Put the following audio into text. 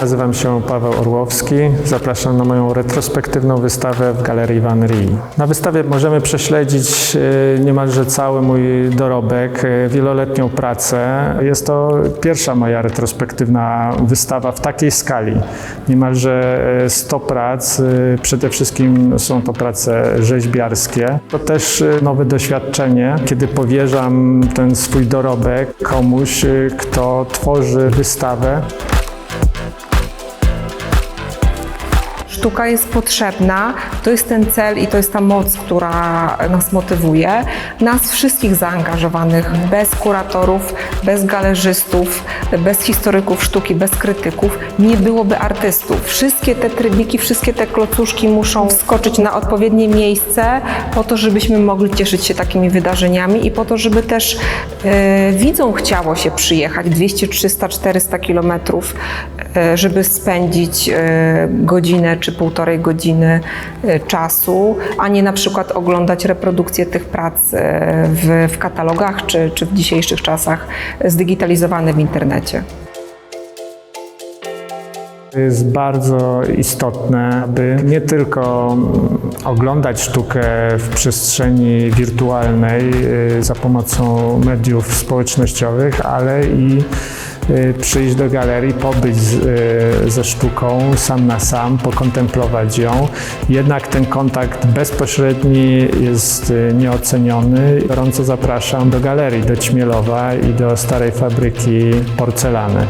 Nazywam się Paweł Orłowski. Zapraszam na moją retrospektywną wystawę w Galerii Van Rie. Na wystawie możemy prześledzić e, niemalże cały mój dorobek, e, wieloletnią pracę. Jest to pierwsza moja retrospektywna wystawa w takiej skali. Niemalże e, 100 prac. E, Przede wszystkim są to prace rzeźbiarskie. To też nowe doświadczenie, kiedy powierzam ten swój dorobek komuś, kto tworzy wystawę. Sztuka jest potrzebna, to jest ten cel i to jest ta moc, która nas motywuje. Nas wszystkich zaangażowanych, bez kuratorów, bez galerzystów, bez historyków sztuki, bez krytyków, nie byłoby artystów. Wszystkie te trybiki, wszystkie te klocuszki muszą wskoczyć na odpowiednie miejsce po to, żebyśmy mogli cieszyć się takimi wydarzeniami i po to, żeby też widzom chciało się przyjechać 200, 300, 400 kilometrów, e, żeby spędzić e, godzinę czy półtorej godziny czasu, a nie na przykład oglądać reprodukcje tych prac w, w katalogach czy, czy w dzisiejszych czasach zdigitalizowane w internecie. Jest bardzo istotne, aby nie tylko mm, oglądać sztukę w przestrzeni wirtualnej y, za pomocą mediów społecznościowych, ale i y, przyjść do galerii, pobyć y, ze sztuką sam na sam, pokontemplować ją. Jednak ten kontakt bezpośredni jest nieoceniony. Gorąco zapraszam do galerii, do Ćmielowa i do starej fabryki porcelany.